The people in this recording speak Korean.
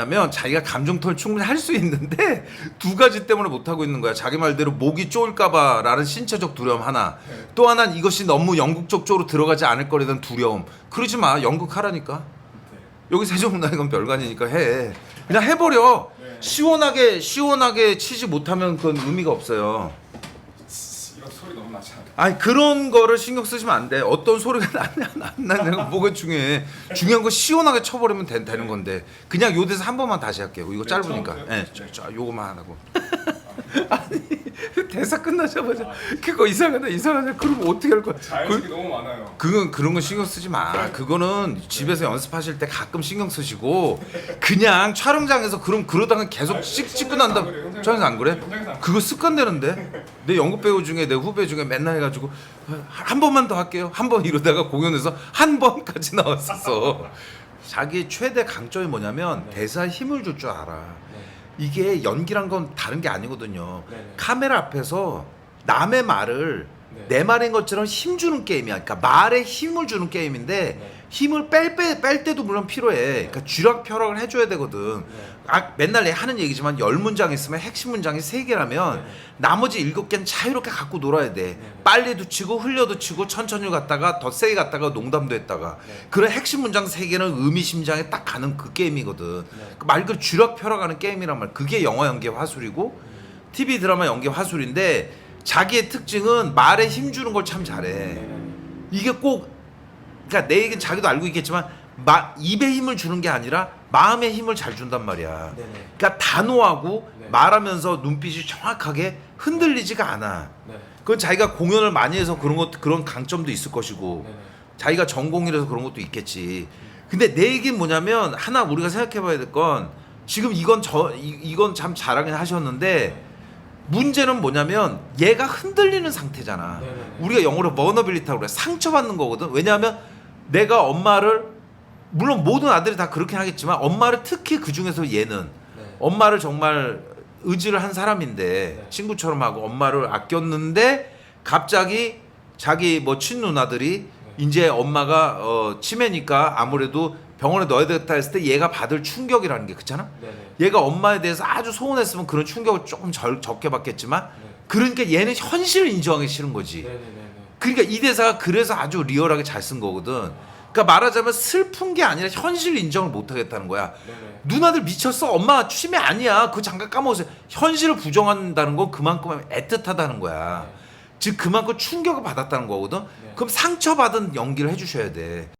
뭐냐면 자기가 감정 표현 충분히 할 수 있는데 두 가지 때문에 못 하고 있는 거야. 자기 말대로 목이 쪼을까봐라는 신체적 두려움 하나. 또 하나는 이것이 너무 영국적 쪽으로 들어가지 않을 대한 두려움. 그러지 마. 연극 하라니까. 여기 세종문화회관 별관이니까 해. 그냥 해버려. 네. 시원하게 시원하게 치지 못하면 그건 의미가 없어요. 이런 소리 너무 나지 않아요? 아니 그런 거를 신경 쓰시면 안 돼. 어떤 소리가 나냐 안 나냐가 뭐가 중요해. 중요한 건 시원하게 쳐버리면 되, 는 건데 그냥 요 데서 한 번만 다시 할게요. 이거 네, 짧으니까. 처음부터요? 예, 저, 저, 요거만 하고. 아니 대사 끝나자마자 그거 이상하다 이상하다. 그러면 어떻게 할 거야? 자연스럽게 그, 너무 많아요. 그건 그런 거 신경 쓰지 마. 그거는 집에서 연습하실 때 가끔 신경 쓰시고 그냥 촬영장에서 그럼 그러다가 계속 아니, 찍 찍고 현장에서 난 다음 안 그래요, 현장에서 촬영장 안 그래? 현장에서 안 그거 습관 되는데 내 연극 배우 중에 내 후배 중에 맨날 해가지고 한 번만 더 할게요 한 번 이러다가 공연에서 한 번까지 나왔었어 자기 최대 강점이 뭐냐면 네. 대사에 힘을 줄 줄 알아 이게 연기란 건 다른 게 아니거든요 네네. 카메라 앞에서 남의 말을 네. 내 말인 것처럼 힘 주는 게임이야 그러니까 말에 힘을 주는 게임인데 네. 힘을 뺄, 뺄, 뺄 때도 물론 필요해 그러니까 쥐락펴락을 해줘야 되거든 네. 아, 맨날 내 하는 얘기지만 열 문장 있으면 핵심 문장이 세 개라면 네. 나머지 일곱 개는 자유롭게 갖고 놀아야 돼. 네. 빨리도 치고 흘려도 치고 천천히 갔다가 더 세게 갔다가 농담도 했다가 네. 그런 핵심 문장 세 개는 의미심장에 딱 가는 그 게임이거든. 네. 그말 그대로 쥐락펴락하는 게임이란 말. 그게 영화 연기 화술이고 TV 드라마 연기 화술인데 자기의 특징은 말에 힘 주는 걸 참 잘해. 네. 이게 꼭 그러니까 내 얘기는 자기도 알고 있겠지만 마, 입에 힘을 주는 게 아니라 마음에 힘을 잘 준단 말이야. 네네. 그러니까 단호하고 네. 말하면서 눈빛이 정확하게 흔들리지가 않아. 네. 그건 자기가 공연을 많이 해서 그런 것 그런 강점도 있을 것이고 네네. 자기가 전공이라서 그런 것도 있겠지. 근데 내 얘기는 뭐냐면 하나 우리가 생각해봐야 될 건 지금 이건 저 이, 이건 참 잘하긴 하셨는데 문제는 뭐냐면 얘가 흔들리는 상태잖아. 네네네. 우리가 영어로 머너빌리타고 그래. 상처받는 거거든. 왜냐하면 내가 엄마를 물론 모든 아들이 다 그렇게 하겠지만 엄마를 특히 그 중에서 얘는 네. 엄마를 정말 의지를 한 사람인데 네. 친구처럼 하고 엄마를 아꼈는데 갑자기 자기 뭐 친누나들이 네. 이제 엄마가 어 치매니까 아무래도 병원에 넣어야 되겠다 했을 때 얘가 받을 충격이라는 게 그렇잖아. 네네. 얘가 엄마에 대해서 아주 소원했으면 그런 충격을 조금 절, 적게 받겠지만 네. 그러니까 얘는 현실을 인정하기 싫은 거지. 네네네네. 그러니까 이 대사가 그래서 아주 리얼하게 잘 쓴 거거든. 그러니까 말하자면 슬픈 게 아니라 현실 인정을 못 하겠다는 거야. 네네. 누나들 미쳤어. 엄마 취미 아니야. 그 잠깐 까먹었어요. 현실을 부정한다는 건 그만큼 애틋하다는 거야. 네. 즉 그만큼 충격을 받았다는 거거든. 네. 그럼 상처받은 연기를 해주셔야 돼.